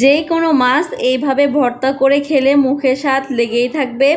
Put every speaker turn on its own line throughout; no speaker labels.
যেই কোনো মাছ এইভাবে ভর্তা করে খেলে মুখে স্বাদ লেগেই থাকবে।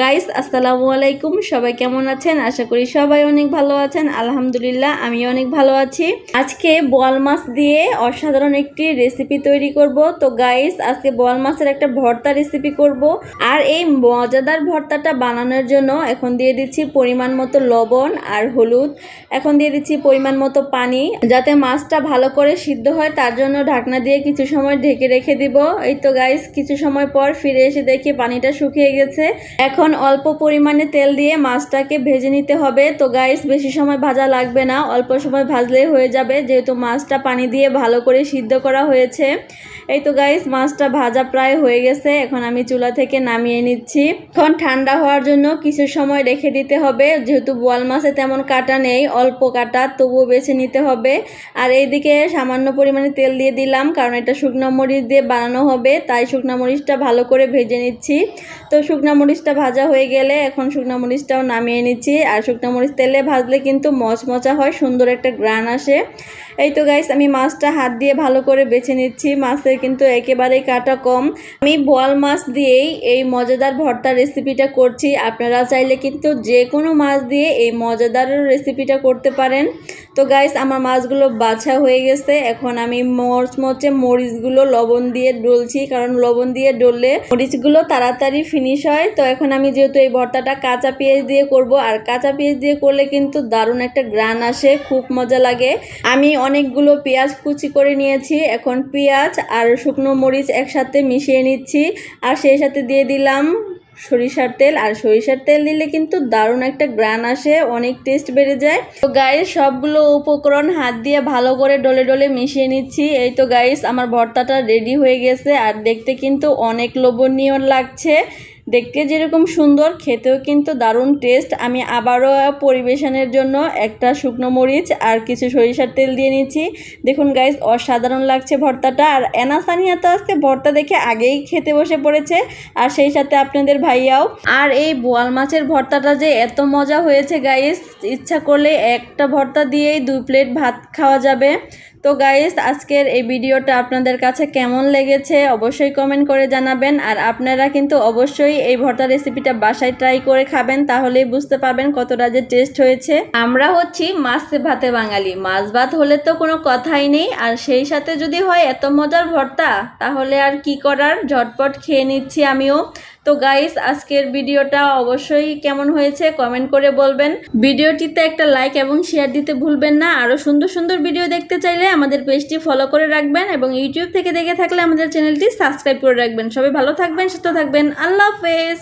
গাইস আসসালামু আলাইকুম। সবাই কেমন আছেন? আশা করি সবাই অনেক ভালো আছেন। আলহামদুলিল্লাহ আমি অনেক ভালো আছি। আজকে বোয়াল মাছ দিয়ে অসাধারণ একটি রেসিপি তৈরি করব। তো গাইস আজকে বোয়াল মাছের একটা ভর্তা রেসিপি করব। আর এই মজাদার ভর্তাটা বানানোর জন্য এখন দিয়ে দিচ্ছি পরিমাণ মতো লবণ আর হলুদ। এখন দিয়ে দিচ্ছি পরিমাণ মতো পানি। যাতে মাছটা ভালো করে সিদ্ধ হয়, তার জন্য ঢাকনা দিয়ে কিছু সময় ঢেকে রেখে দিব। এই তো গাইস কিছু সময় পর ফিরে এসে দেখি পানিটা শুকিয়ে গেছে। এখন অল্প পরিমাণে তেল দিয়ে মাছটাকে ভেজে নিতে হবে। তো গাইস বেশি সময় ভাজা লাগবে না, অল্প সময় ভাজলেই হয়ে যাবে। যেহেতু মাছটা পানি দিয়ে ভালো করে সিদ্ধ করা হয়েছে। এই তো গাইস মাছটা ভাজা প্রায় হয়ে গেছে। এখন আমি চুলা থেকে নামিয়ে নিচ্ছি। এখন ঠান্ডা হওয়ার জন্য কিছু সময় রেখে দিতে হবে। যেহেতু বোয়াল মাছে তেমন কাটা নেই, অল্প কাটা তবুও বেছে নিতে হবে। আর এইদিকে সামান্য পরিমাণে তেল দিয়ে দিলাম, কারণ এটা শুকনো মরিচ দিয়ে বানানো হবে, তাই শুকনো মরিচটা ভালো করে ভেজে নিচ্ছি। তো শুকনো মরিচটা ভাজা হয়ে গেলে এখন শুকনো মরিচটাও নামিয়ে নিচ্ছি। আর শুকনো মরিচ তেলে ভাজলে কিন্তু মচমচা হয়, সুন্দর একটা গ্রান আসে। এই তো গাইস আমি মাছটা হাত দিয়ে ভালো করে বেছে নিচ্ছি। মাছের কিন্তু একেবারেই কাটা কম। আমি বোয়াল মাছ দিয়েই এই মজাদার ভর্তার রেসিপিটা করছি। আপনারা চাইলে কিন্তু যে কোনো মাছ দিয়ে এই মজাদার রেসিপিটা করতে পারেন। তো গাইস আমার মাছগুলো বাছা হয়ে গেছে। এখন আমি মচমচে মরিচগুলো, লবণ দিয়ে ডলছি, কারণ লবণ দিয়ে ডললে মরিচগুলো তাড়াতাড়ি ফিনিশ হয়। তো এখন আমি যেহেতু এই ভর্তাটা কাঁচা পেঁয়াজ দিয়ে করব, আর কাঁচা পেঁয়াজ দিয়ে করলে কিন্তু দারুণ একটা গ্রান আসে, খুব মজা লাগে। আমি অনেকগুলো পেঁয়াজ কুচি করে নিয়েছি, এখন পেঁয়াজ আর শুকনো মরিচ একসাথে মিশিয়ে নিচ্ছি, আর সেই সাথে দিয়ে দিলাম সরিষার তেল, আর সরিষার তেল দিলে কিন্তু দারুণ একটা গ্রান আসে, অনেক টেস্ট বেড়ে যায়। তো গাইস সবগুলো উপকরণ হাত দিয়ে ভালো করে ডলে ডলে মিশিয়ে নিচ্ছি। এই তো গাইস আমার ভর্তাটা রেডি হয়ে গেছে, আর দেখতে কিন্তু অনেক লোভনীয় লাগছে। দেখতে যেরকম সুন্দর, খেতেও কিন্তু দারুণ টেস্ট আমি আবারও পরিবেশনের জন্য একটা শুকনো মরিচ আর কিছু সরিষার তেল দিয়ে নিচ্ছি। দেখুন গাইস অসাধারণ লাগছে ভর্তাটা। আর এনাসানিয়া তো আজকে ভর্তা দেখে আগেই খেতে বসে পড়েছে। আর সেই সাথে আপনাদের ভাইয়াও। আর এই বোয়াল মাছের ভর্তাটা যে এত মজা হয়েছে গাইস ইচ্ছা করলে একটা ভর্তা দিয়েই দুই প্লেট ভাত খাওয়া যাবে। তো গাইস আজকের এই ভিডিওটা আপনাদের কাছে কেমন লেগেছে অবশ্যই কমেন্ট করে জানাবেন। আর আপনারা কিন্তু অবশ্যই এই ভর্তা রেসিপিটা বাসায় ট্রাই করে খাবেন, তাহলেই বুঝতে পারবেন কতটা যে টেস্ট হয়েছে। আমরা হচ্ছি মাছ ভাতে বাঙালি। মাছ ভাত হলে তো কোনো কথাই নেই। আর সেই সাথে যদি হয় এত মজার ভর্তা, তাহলে আর কি করার? ঝটপট খেয়ে নিচ্ছি আমিও। তো গাইস আজকের ভিডিওটা অবশ্যই কেমন হয়েছে কমেন্ট করে বলবেন। ভিডিওটিতে একটা লাইক এবং শেয়ার দিতে ভুলবেন না। আরও সুন্দর সুন্দর ভিডিও দেখতে চাইলে আমাদের পেজটি ফলো করে রাখবেন এবং ইউটিউব থেকে দেখে থাকলে আমাদের চ্যানেলটি সাবস্ক্রাইব করে রাখবেন। সবাই ভালো থাকবেন, সুস্থ থাকবেন। আল্লাহ হাফেজ!